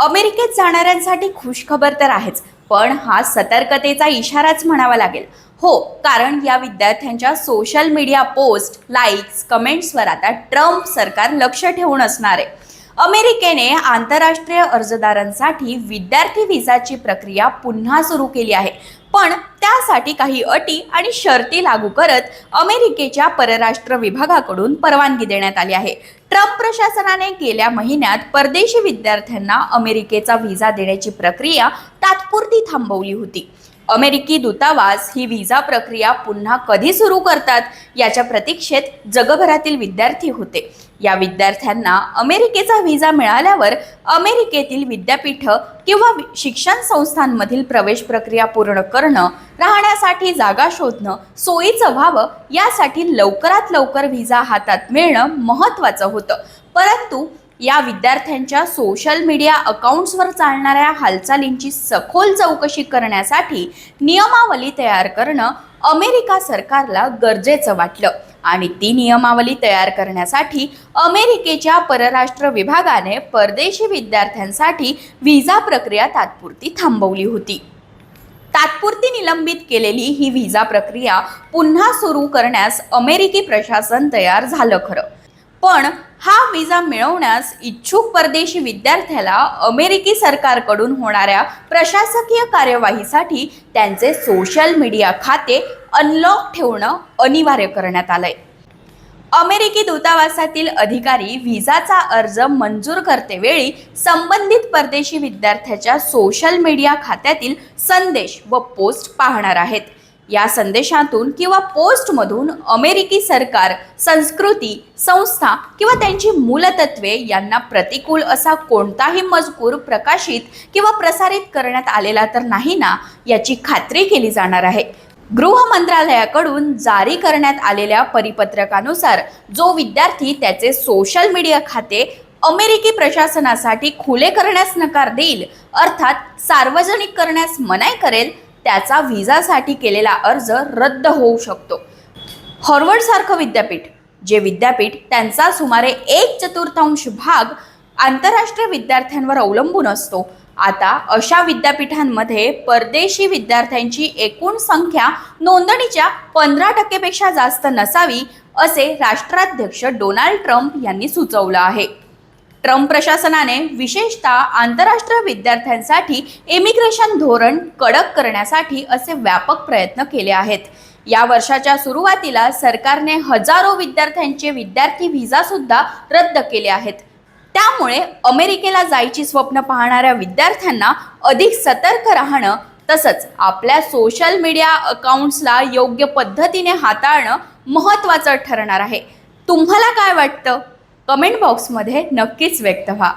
अमेरिकेत जाणाऱ्यांसाठी खुशखबर तर आहेच पण हा सतर्कतेचा इशाराच म्हणावा लागेल. हो कारण या विद्यार्थ्यांच्या सोशल मीडिया पोस्ट लाईक्स कमेंट्सवर आता ट्रम्प सरकार लक्ष ठेवून असणार आहे. अमेरिकेने आंतरराष्ट्रीय अर्जदारांसाठी विद्यार्थी व्हिसाची प्रक्रिया पुन्हा सुरू केली आहे. पण त्यासाठी काही अटी आणि शर्ती लागू करत अमेरिकेच्या परराष्ट्र विभागाकडून परवानगी देण्यात आली आहे. ट्रम्प प्रशासनाने गेल्या महिन्यात परदेशी विद्यार्थ्यांना अमेरिकेचा व्हिसा देण्याची प्रक्रिया तात्पुरती थांबवली होती. अमेरिकी दूतावास ही व्हिसा प्रक्रिया पुन्हा कधी सुरू करतात याच्या प्रतीक्षेत जगभरातील विद्यार्थी होते. या विद्यार्थ्यांना अमेरिकेचा व्हिसा मिळाल्यावर अमेरिकेतील विद्यापीठ किंवा शिक्षण संस्थांमधील प्रवेश प्रक्रिया पूर्ण करणं राहण्यासाठी जागा शोधणं सोयीचं व्हावं यासाठी लवकरात लवकर व्हिसा हातात मिळणं महत्त्वाचं होतं. परंतु या विद्यार्थ्यांच्या सोशल मीडिया अकाउंट्सवर चालणाऱ्या हालचालींची सखोल चौकशी करण्यासाठी नियमावली तयार करणं अमेरिका सरकारला गरजेचं वाटलं. आणि ती नियमावली तयार करण्यासाठी अमेरिकेच्या परराष्ट्र विभागाने परदेशी विद्यार्थ्यांसाठी व्हिसा प्रक्रिया तात्पुरती थांबवली होती. तात्पुरती निलंबित केलेली ही व्हिसा प्रक्रिया पुन्हा सुरू करण्यास अमेरिकी प्रशासन तयार झालं खरं. पण हा विजा मिळवण्यास इच्छुक परदेशी विद्यार्थ्याला अमेरिकी सरकारकडून होणाऱ्या प्रशासकीय कार्यवाहीसाठी त्यांचे सोशल मीडिया खाते अनलॉक ठेवणं अनिवार्य करण्यात आलंय. अमेरिकी दूतावासातील अधिकारी व्हिसाचा अर्ज मंजूर करतेवेळी संबंधित परदेशी विद्यार्थ्याच्या सोशल मीडिया खात्यातील संदेश व पोस्ट पाहणार आहेत. या संदेशातून किंवा पोस्टमधून अमेरिकी सरकार संस्कृती संस्था किंवा त्यांची मूलतत्वे यांना प्रतिकूल असा कोणताही मजकूर प्रकाशित किंवा प्रसारित करण्यात आलेला तर नाही ना याची खात्री केली जाणार आहे. गृह मंत्रालयाकडून जारी करण्यात आलेल्या परिपत्रकानुसार जो विद्यार्थी त्याचे सोशल मीडिया खाते अमेरिकी प्रशासनासाठी खुले करण्यास नकार देईल अर्थात सार्वजनिक करण्यास मनाई करेल त्याचा व्हिसासाठी केलेला अर्ज रद्द होऊ शकतो. हॉर्वर्ड सारखं विद्यापीठ जे विद्यापीठ त्यांचा सुमारे एक चतुर्थांश भाग आंतरराष्ट्रीय विद्यार्थ्यांवर अवलंबून असतो. आता अशा विद्यापीठांमध्ये परदेशी विद्यार्थ्यांची एकूण संख्या नोंदणीच्या पंधरा टक्केपेक्षा जास्त नसावी असे राष्ट्राध्यक्ष डोनाल्ड ट्रम्प यांनी सुचवलं आहे. ट्रम्प प्रशासनाने विशेषतः आंतरराष्ट्रीय विद्यार्थ्यांसाठी इमिग्रेशन धोरण कडक करण्यासाठी असे व्यापक प्रयत्न केले आहेत. या वर्षाच्या सुरुवातीला सरकारने हजारो विद्यार्थ्यांचे विद्यार्थी व्हिसा सुद्धा रद्द केले आहेत. त्यामुळे अमेरिकेला जायची स्वप्न पाहणाऱ्या विद्यार्थ्यांना अधिक सतर्क राहणं तसंच आपल्या सोशल मीडिया अकाउंट्सला योग्य पद्धतीने हाताळणं महत्त्वाचं ठरणार आहे. तुम्हाला काय वाटतं? कमेंट बॉक्समध्ये नक्कीच व्यक्त व्हा.